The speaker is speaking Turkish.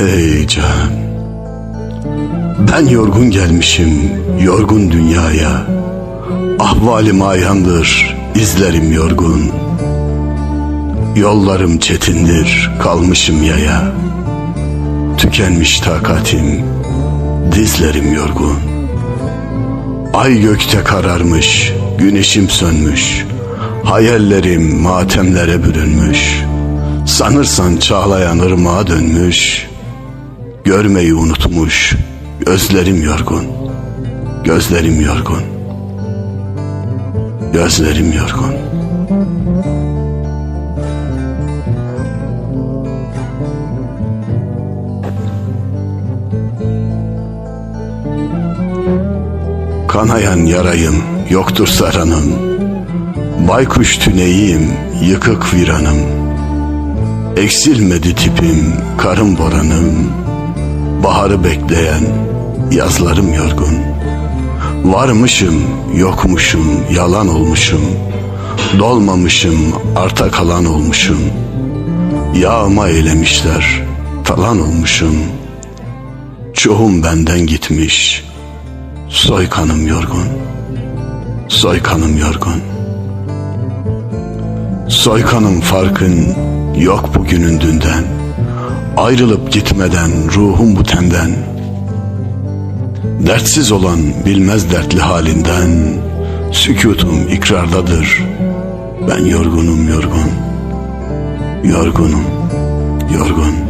Ey can. Ben yorgun gelmişim yorgun dünyaya. Ahvalim ayandır izlerim yorgun. Yollarım çetindir kalmışım yaya. Tükenmiş takatim dizlerim yorgun. Ay gökte kararmış güneşim sönmüş. Hayallerim matemlere bürünmüş. Sanırsan çağlayan ırmağa dönmüş Görmeyi unutmuş Gözlerim yorgun Gözlerim yorgun Gözlerim yorgun. Kanayan yarayım yoktur saranım. Baykuş tüneyim yıkık viranım. Eksilmedi tipim karım boranım Baharı bekleyen yazlarım yorgun. Varmışım yokmuşum yalan olmuşum. Dolmamışım arta kalan olmuşum. Yağma eylemişler talan olmuşum. Çoğum benden gitmiş Soykanım yorgun. Soykanım yorgun. Soykanım farkın yok bugünün dünden Ayrılıp gitmeden ruhum bu tenden. Dertsiz olan bilmez dertli halinden Sükutum ikrardadır. Ben yorgunum yorgun. Yorgunum yorgun